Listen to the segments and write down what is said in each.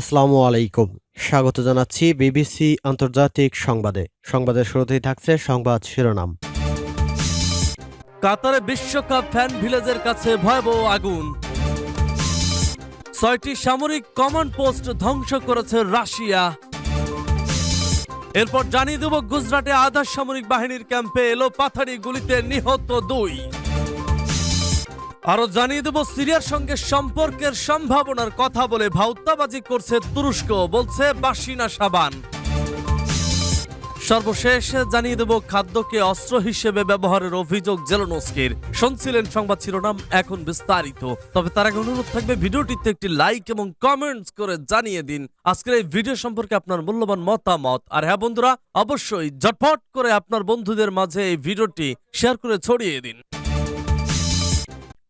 আসসালামু আলাইকুম। স্বাগত জানাচ্ছি বিবিসি আন্তর্জাতিক সংবাদে। সংবাদের শুরুতেই থাকছে সংবাদ শিরোনাম। কাতারে বিশ্বকাপ ফ্যান ভিলেজের কাছে ভয়াবহ আগুন। ছয়টি সামরিক কমান্ড পোস্ট ধ্বংস করেছে রাশিয়া। এরপর জানিয়ে দেব, গুজরাটে আধা সামরিক বাহিনীর ক্যাম্পে এলো পাথারি গুলিতে নিহত দুই। আরও জানিয়ে দেব, সিরিয়ার সঙ্গে সম্পর্কের সম্ভাবনার কথা বলে ভাউতাবাজি করছে তুরস্ক, বলছে বাসিনা সাবান। সর্বশেষ জানিয়ে দেব, খাদ্যকে অস্ত্র হিসেবে ব্যবহারের অভিযোগ জেলনস্কির। শুনছিলেন সংবাদ শিরোনাম, এখন বিস্তারিত। তবে তার আগে অনুরোধ থাকবে, ভিডিওটিতে একটি লাইক এবং কমেন্টস করে জানিয়ে দিন। আজকের এই ভিডিও সম্পর্কে আপনার মূল্যবান মতামত। আর হ্যাঁ বন্ধুরা, অবশ্যই ঝটপট করে আপনার বন্ধুদের মাঝে এই ভিডিওটি শেয়ার করে ছড়িয়ে দিন।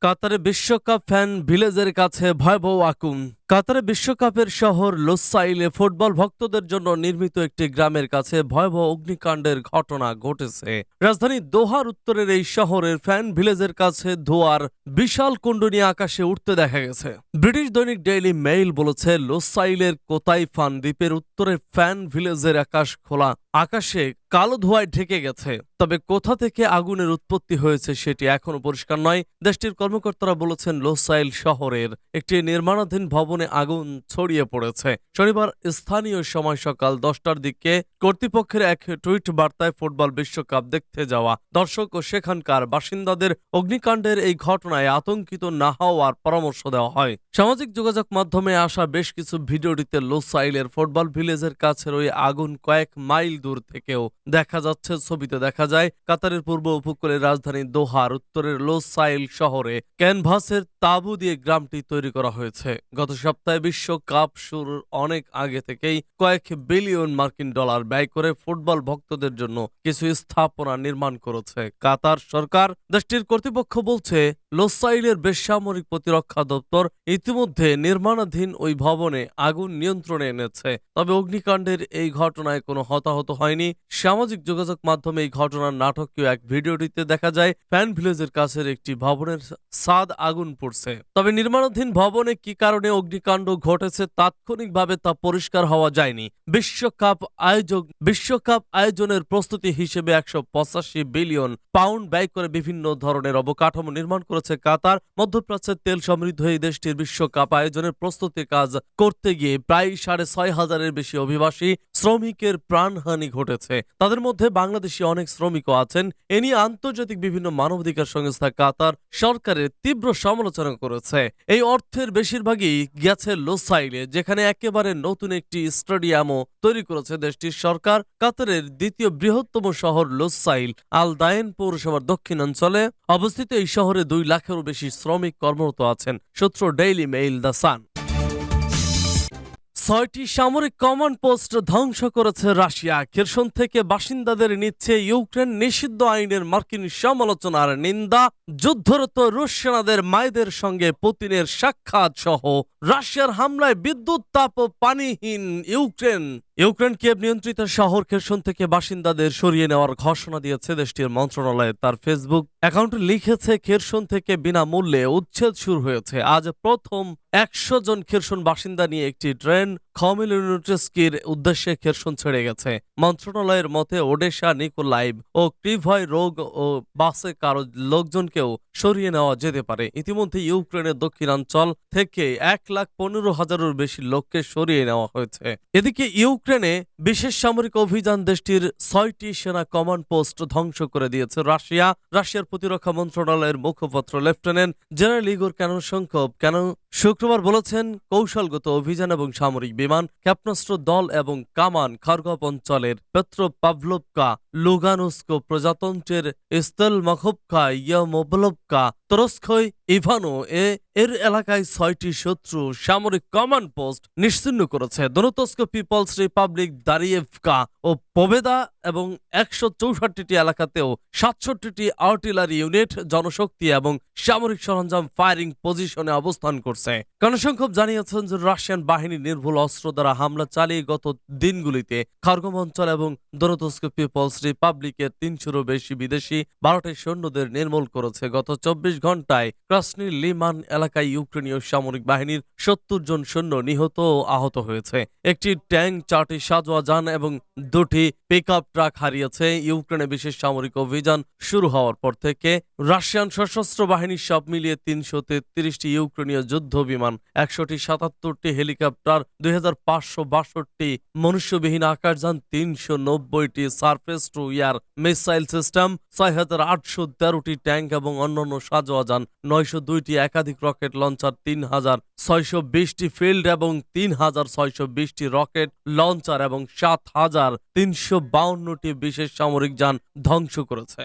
কাতারে বিশ্বকাপ ফ্যান ভিলেজের কাছে ভয়াবহ আকুন। কাতারে বিশ্বকাপের শহর লোসাইলে ফুটবল ভক্তদের জন্য নির্মিত একটি গ্রামের কাছে ভয়াবহ অগ্নিকাণ্ডের ঘটনা ঘটেছে। রাজধানী দোহার উত্তরের এই শহরের ফ্যান ভিলেজের কাছে ধোয়ার বিশাল কুণ্ড নিয়ে আকাশে উঠতে দেখা গেছে। ব্রিটিশ দৈনিক ডেইলি মেইল বলেছে, লোসাইলের কোতাই ফান দ্বীপের উত্তরে ফ্যান ভিলেজের আকাশ খোলা, আকাশে কালো ধোঁয়ায় ঢেকে গেছে। তবে কোথা থেকে আগুনের উৎপত্তি হয়েছে সেটি এখনও পরিষ্কার নয়। দেশটির কর্মকর্তারা বলেছেন, লোসাইল শহরের একটি নির্মাণাধীন ভবনে আগুন ছড়িয়ে পড়েছে। শনিবার স্থানীয় সময় সকাল দশটার দিকে কর্তৃপক্ষের এক টুইট বার্তায় ফুটবল বিশ্বকাপ দেখতে যাওয়া দর্শক ও সেখানকার বাসিন্দাদের অগ্নিকাণ্ডের এই ঘটনায় আতঙ্কিত না হওয়ার পরামর্শ দেওয়া হয়। সামাজিক যোগাযোগ মাধ্যমে আসা বেশ কিছু ভিডিওটিতে লোসাইলের ফুটবল ভিলেজের কাছের ওই আগুন কয়েক মাইল দূর থেকেও দেখা যাচ্ছে। ছবিতে দেখা যায়, কাতারের পূর্ব উপকূলের রাজধানী দোহার উত্তরের লোসাইল শহরে ক্যানভাসের তাঁবু দিয়ে গ্রামটি তৈরি করা হয়েছে। গত সপ্তাহে বিশ্বকাপ শুরুর অনেক আগে থেকেই কয়েক বিলিয়ন মার্কিন ডলার ব্যয় করে ফুটবল ভক্তদের জন্য কিছু স্থাপনা নির্মাণ করেছে কাতার সরকার। দেশটির কর্তৃপক্ষ বলছে, লোসাইলের বেসামরিক প্রতিরক্ষা দপ্তর ইতিমধ্যে নির্মাণাধীন ওই ভবনে আগুন নিয়ন্ত্রণে এনেছে। তবে অগ্নিকাণ্ডের এই ঘটনায় কোনো হতাহত হয়নি। সামাজিক যোগাযোগ মাধ্যমে এই ঘটনার নাটকীয় এক ভিডিওটিতে দেখা যায়, ফ্যান ভিলেজের কাছের একটি ভবনের সাদ আগুন পড়ছে। তবে নির্মাণাধীন ভবনে কি কারণে অগ্নিকাণ্ড ঘটেছে, তাৎক্ষণিকভাবে তা পরিষ্কার হওয়া যায়নি। বিশ্বকাপ আয়োজক, বিশ্বকাপ আয়োজনের প্রস্তুতি হিসেবে একশো পঁচাশি বিলিয়ন পাউন্ড ব্যয় করে বিভিন্ন ধরনের অবকাঠামো নির্মাণ করেছে কাতার। মধ্যপ্রাচ্যের তেল সমৃদ্ধ এই দেশটির বিশ্বকাপ আয়োজনের প্রস্তুতি কাজ করতে গিয়ে প্রায় সাড়ে ছয় হাজারের বেশি অভিবাসী শ্রমিকের প্রাণহানি ঘটেছে। তাদের মধ্যে বাংলাদেশি অনেক শ্রমিকও আছেন। এ নিয়ে আন্তর্জাতিক বিভিন্ন মানবাধিকার সংস্থা কাতার সরকারের তীব্র সমালোচনা করেছে। এই অর্থের বেশিরভাগই গেছে লোসাইলে, যেখানে একেবারে নতুন একটি স্টেডিয়ামও তৈরি করেছে দেশটির সরকার। কাতারের দ্বিতীয় বৃহত্তম শহর লোসাইল আল দায়েন পৌরসভার দক্ষিণাঞ্চলে অবস্থিত এই শহরে দুই লাখেরও বেশি শ্রমিক কর্মরত আছেন। সূত্র ডেইলি মেইল দ্য সান ছয়টি সামরিক কমান্ড পোস্ট ধ্বংস করেছে রাশিয়া। কেরসন থেকে বাসিন্দাদের নিচ্ছে ইউক্রেন নিষিদ্ধ আইনের মার্কিন সমালোচনার নিন্দা। যুদ্ধরত রুশ সেনাদের মায়েদের সঙ্গে পুতিনের সাক্ষাৎ সহ রাশিয়ার হামলায় বিদ্যুৎ, তাপ ও পানিহীন ইউক্রেন। ইউক্রেন কিয়েভ নিয়ন্ত্রিত শহর খেরসন থেকে বাসিন্দাদের সরিয়ে নেওয়ার ঘোষণা দিয়েছে দেশটির মন্ত্রণালয় তার ফেসবুক অ্যাকাউন্টে। লিখেছে, খেরসন থেকে বিনামূল্যে উচ্ছেদ শুরু হয়েছে। আজ প্রথম একশো জন খেরসন বাসিন্দা নিয়ে একটি ট্রেন খমিলুনুটস্কির উদ্দেশ্যে খেরসন ছেড়ে গেছে। মন্ত্রণালয়ের মতে, ওডেশা, নিকোলাইভ ও ক্রিভয় রোগ ও বাসে কারও লোকজনকেও সরিয়ে নেওয়া যেতে পারে। ইতিমধ্যে ইউক্রেনের দক্ষিণাঞ্চল থেকে এক লাখ পনেরো হাজারের বেশি লোককে সরিয়ে নেওয়া হয়েছে। এদিকে ইউক্রেনে বিশেষ সামরিক অভিযান দেশটির ছয়টি সেনা কমান্ড পোস্ট ধ্বংস করে দিয়েছে রাশিয়া। রাশিয়ার প্রতিরক্ষা মন্ত্রণালয়ের মুখপাত্র লেফটেন্যান্ট জেনারেল ইগোর কেন সংখ্যক কেন শুক্রবার বলেছেন, কৌশলগত অভিযান এবং সামরিক বিমান ক্ষেপণাস্ত্র দল এবং কামান খারগপ অঞ্চলের পেত্র পাভলোভকা লুগানুস্কো প্রজাতন্ত্রের ইস্তেল মাখবকা ইয়ামোবলভকা ইভানো এ, এর এলাকায় ছয়টি শত্রু সামরিক কমান্ড পোস্ট নিশ্চিহ্ন করেছে। দনতস্ক পিপলস রিপাবলিক দারিয়েভকা ও পবেদা এবং একশো চৌষট্টিটি এলাকাতেও সাতষট্টিটি আর্টিলারি ইউনিট জনশক্তি এবং সামরিক সরঞ্জাম ফায়ারিং পজিশনে অবস্থান করছে। গণসংখ্যক জানিয়েছেন যে রাশিয়ান বাহিনী নির্ভুল অস্ত্র দ্বারা হামলা চালিয়ে গত দিনগুলিতে খার্গম অঞ্চল এবং দনতস্ক পিপলস রিপাবলিকের তিনশোরও বেশি বিদেশি, বারোটি সৈন্যদের নির্মূল করেছে। গত চব্বিশ ঘন্টায় ক্রাসনি লিমান এলাকায় ইউক্রেনীয় সামরিক বাহিনীর সত্তর জন সৈন্য নিহত ও আহত হয়েছে। একটি ট্যাঙ্ক, চারটি সাজোয়া যান এবং দুটি পিকআপ ট্রাক হারিয়েছে। ইউক্রেনে বিশেষ সামরিক অভিযান শুরু হওয়ার পর থেকে রাশিয়ান সশস্ত্র বাহিনীর সব মিলিয়ে তিনশো তেত্রিশটি ইউক্রেনীয় যুদ্ধ বিমান, একশোটি সাতাত্তরটি হেলিকপ্টার, দুই হাজার পাঁচশো বাষট্টি মনুষ্যবিহীন আকাশযান, তিনশো নব্বইটি surface to air missile system, ছয় হাজার আটশো তেরোটি ট্যাঙ্ক এবং অন্যান্য সাজোয়া যান নয়শো দুইটি একাধিক রকেট লঞ্চার তিন হাজার ছয়শো বিশটি ফিল্ড এবং তিন হাজার ছয়শো বিশটি রকেট লঞ্চার এবং সাত হাজার তিনশো বাউন্নটি বিশেষ সামরিক যান ধ্বংস করেছে।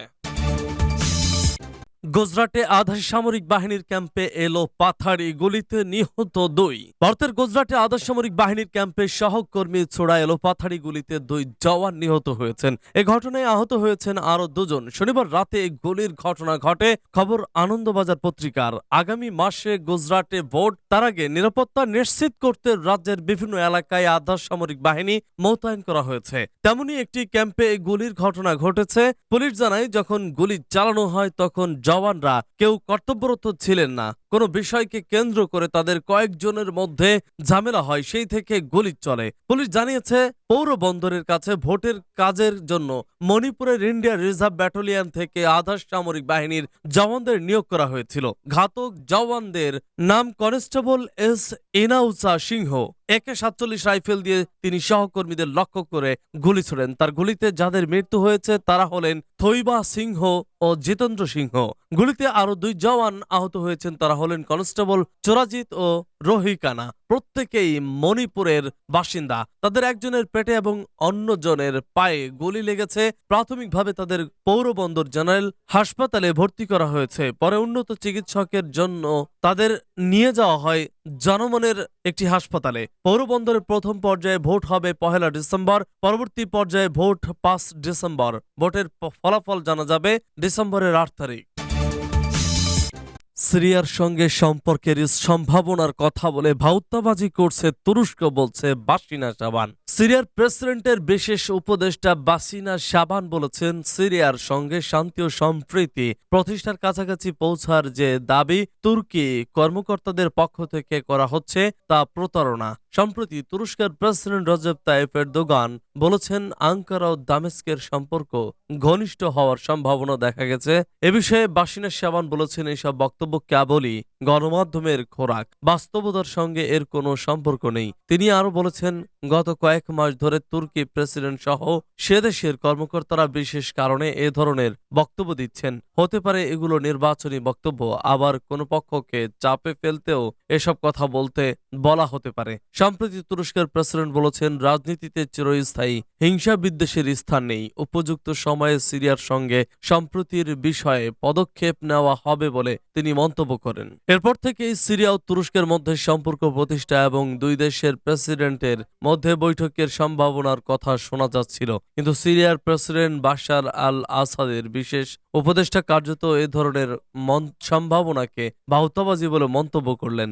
গুজরাটে আধা সামরিক বাহিনীর ক্যাম্পে এলো পাথাড়ি গুলিতে নিহত দুই। ভারতের গুজরাটে আধা সামরিক বাহিনীর ক্যাম্পে সহকর্মী ছোড়া এলো পাথাড়ি গুলিতে দুই জওয়ান নিহত হয়েছেন। এ ঘটনায় আহত হয়েছেন আরও দুজন। শনিবার রাতে এই গুলির ঘটনা ঘটে খবর আনন্দবাজার পত্রিকার। আগামী মাসে গুজরাটে ভোট, তার আগে নিরাপত্তা নিশ্চিত করতে রাজ্যের বিভিন্ন এলাকায় আধা সামরিক বাহিনী মোতায়েন করা হয়েছে। তেমনি একটি ক্যাম্পে এই গুলির ঘটনা ঘটেছে। পুলিশ জানায়, যখন গুলি চালানো হয়, তখন জওয়ানরা কেউ কর্তব্যরত ছিলেন না। কোনো বিষয়কে কেন্দ্র করে তাদের কয়েকজনের মধ্যে ঝামেলা হয়, সেই থেকে গুলি চলে। পুলিশ জানিয়েছে, পৌর বন্দরের কাছে ভোটের কাজের জন্য মণিপুরের ইন্ডিয়া রিজার্ভ ব্যাটালিয়ন থেকে আধা সামরিক বাহিনীর জওয়ানদের নিয়োগ করা হয়েছিল। ঘাতক জওয়ানদের নাম কনস্টেবল এস ইনাউসা সিংহ। একে সাতচল্লিশ রাইফেল দিয়ে তিনি সহকর্মীদের লক্ষ্য করে গুলি ছোড়েন। তার গুলিতে যাদের মৃত্যু হয়েছে তারা হলেন থৈবা সিংহ ও জিতেন্দ্র সিংহ। গুলিতে আরও দুই জওয়ান আহত হয়েছেন। তারা হলেন কনস্টেবল চোরাজিৎ ও রোহিকানা। প্রত্যেকেই মণিপুরের বাসিন্দা। তাদের একজনের পেটে এবং অন্যজনের পায়ে গুলি লেগেছে। প্রাথমিকভাবে তাদের পৌরবন্দর জেনারেল হাসপাতালে ভর্তি করা হয়েছে। পরে উন্নত চিকিৎসকের জন্য তাদের নিয়ে যাওয়া হয় জনমনের একটি হাসপাতালে। পৌরবন্দরের প্রথম পর্যায়ে ভোট হবে পহেলা ডিসেম্বর। পরবর্তী পর্যায়ে ভোট পাঁচ ডিসেম্বর। ভোটের ফলাফল জানা যাবে ডিসেম্বরের আট তারিখ। সিরিয়ার সঙ্গে সম্পর্কের সম্ভাবনার কথা বলে ভাউতাবাজি করছে তুরস্ক বলছে বাসিনা সাবান। সিরিয়ার প্রেসিডেন্টের বিশেষ উপদেষ্টা বাসিনা সাবান বলেছেন, সিরিয়ার সঙ্গে শান্তি ও সম্প্রীতি প্রতিষ্ঠার কাছাকাছি পৌঁছার যে দাবি তুর্কি কর্মকর্তাদের পক্ষ থেকে করা হচ্ছে তা প্রতারণা। সম্প্রতি তুরস্কের প্রেসিডেন্ট রজব তাইপ এরদোগান বলেছেন, আঙ্কারা ও দামেস্কের সম্পর্ক ঘনিষ্ঠ হওয়ার সম্ভাবনা দেখা গেছে। এ বিষয়ে বাসিনা সাবান বলেছেন এইসব বক্তব্য কেবলই গণমাধ্যমের খোরাক বাস্তবতার সঙ্গে এর কোনো সম্পর্ক নেই। তিনি আরও বলেছেন গত কয়েক মাস ধরে তুর্কি প্রেসিডেন্ট সহ সে দেশের কর্মকর্তারা বিশেষ কারণে এ ধরনের বক্তব্য দিচ্ছেন। হতে পারে এগুলো নির্বাচনী বক্তব্য, আবার কোনো পক্ষকে চাপে ফেলতেও এসব কথা বলতে বলা হতে পারে। সম্প্রতি তুরস্কের প্রেসিডেন্ট বলেছেন, রাজনীতিতে চিরস্থায়ী, হিংসা বিদ্বেষের স্থান নেই। উপযুক্ত সময়ে সিরিয়ার সঙ্গে সম্প্রতির বিষয়ে পদক্ষেপ নেওয়া হবে বলে তিনি মন্তব্য করেন। এরপর থেকেই সিরিয়া ও তুরস্কের মধ্যে সম্পর্ক প্রতিষ্ঠা এবং দুই দেশের প্রেসিডেন্টের মধ্যে বৈঠকের সম্ভাবনার কথা শোনা যাচ্ছিল। কিন্তু সিরিয়ার প্রেসিডেন্ট বাশার আল আসাদের বিশেষ উপদেষ্টা কার্যত এ ধরনের সম্ভাবনাকে বাহুতাবাজি বলে মন্তব্য করলেন।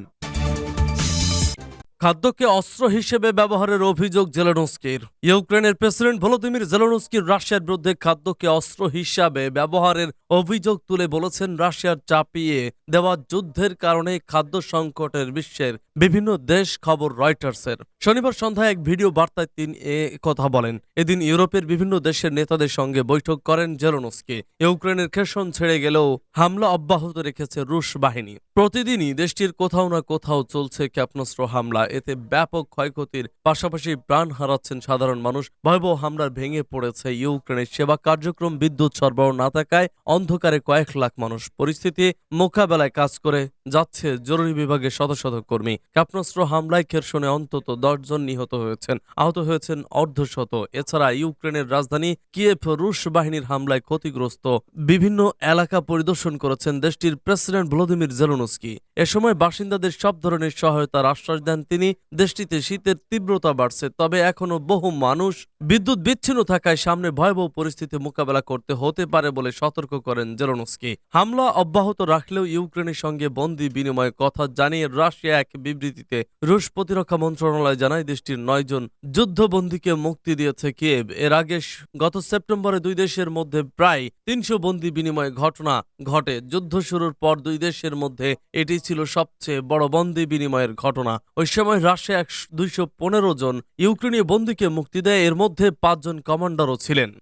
খাদ্যকে অস্ত্র হিসেবে ব্যবহারের অভিযোগ জেলেনস্কির। ইউক্রেনের প্রেসিডেন্ট ভলোদিমির জেলেনস্কির রাশিয়ার বিরুদ্ধে খাদ্যকে অস্ত্র হিসাবে ব্যবহারের অভিযোগ তুলে বলেছেন রাশিয়ার চাপিয়ে দেওয়া যুদ্ধের কারণে খাদ্য সংকটের বিশ্বের বিভিন্ন দেশ খবর রয়টার্সের। শনিবার সন্ধ্যায় এক ভিডিও বার্তায় তিনি এ কথা বলেন। এদিন ইউরোপের বিভিন্ন দেশের নেতাদের সঙ্গে বৈঠক করেন জেলনস্কি। ইউক্রেনের খেসন ছেড়ে গেলেও হামলা অব্যাহত রেখেছে রুশ বাহিনী। প্রতিদিনই দেশটির কোথাও না কোথাও চলছে ক্ষেপণাস্ত্র হামলা। এতে ব্যাপক ক্ষয়ক্ষতির পাশাপাশি প্রাণ হারাচ্ছেন সাধারণ মানুষ। ভয়াবহ হামলার ভেঙে পড়েছে ইউক্রেনের সেবা কার্যক্রম, বিদ্যুৎ সরবরাহ না থাকায় অন্ধকারে কয়েক লাখ মানুষ পরিস্থিতি মোকাবেলায় কাজ করে যাচ্ছে জরুরি বিভাগের শত শত কর্মী। ক্ষেপণাস্ত্র হামলায় খেরসনে অন্তত দশজন নিহত হয়েছেন, আহত হয়েছেন অর্ধশত। এছাড়া ইউক্রেনের রাজধানী কিয়েভ রুশ বাহিনীর হামলায় ক্ষতিগ্রস্ত বিভিন্ন এলাকা পরিদর্শন করেছেন দেশটির প্রেসিডেন্ট ভলোদিমির জেলনস্কি। এ সময় বাসিন্দাদের সব ধরনের সহায়তার আশ্বাস দেন তিনি। দেশটিতে শীতের তীব্রতা বাড়ছে, তবে এখনও বহু মানুষ বিদ্যুৎ বিচ্ছিন্ন থাকায় সামনে ভয়াবহ পরিস্থিতি মোকাবেলা করতে হতে পারে বলে সতর্ক করেন জেলনস্কি। হামলা অব্যাহত রাখলেও ইউক্রেনের সঙ্গে বন্দি বিনিময়ে কথা জানিয়ে রাশিয়া এক বিবৃতিতে রুশ প্রতিরক্ষা মন্ত্রণালয় জানায় দেশটির নয়জন যুদ্ধবন্দীকে মুক্তি দিয়েছে কিয়েভ। এর আগে গত সেপ্টেম্বরে দুই দেশের মধ্যে প্রায় তিনশো বন্দি বিনিময় ঘটনা ঘটে। যুদ্ধ শুরুর পর দুই দেশের মধ্যে এটি ছিল সবচেয়ে বড় বন্দি বিনিময়ের ঘটনা। ওই সময় রাশিয়া দুইশো জন ইউক্রেনীয় বন্দীকে মুক্তি দেয়। এর মধ্যে পাঁচজন কমান্ডারও ছিলেন।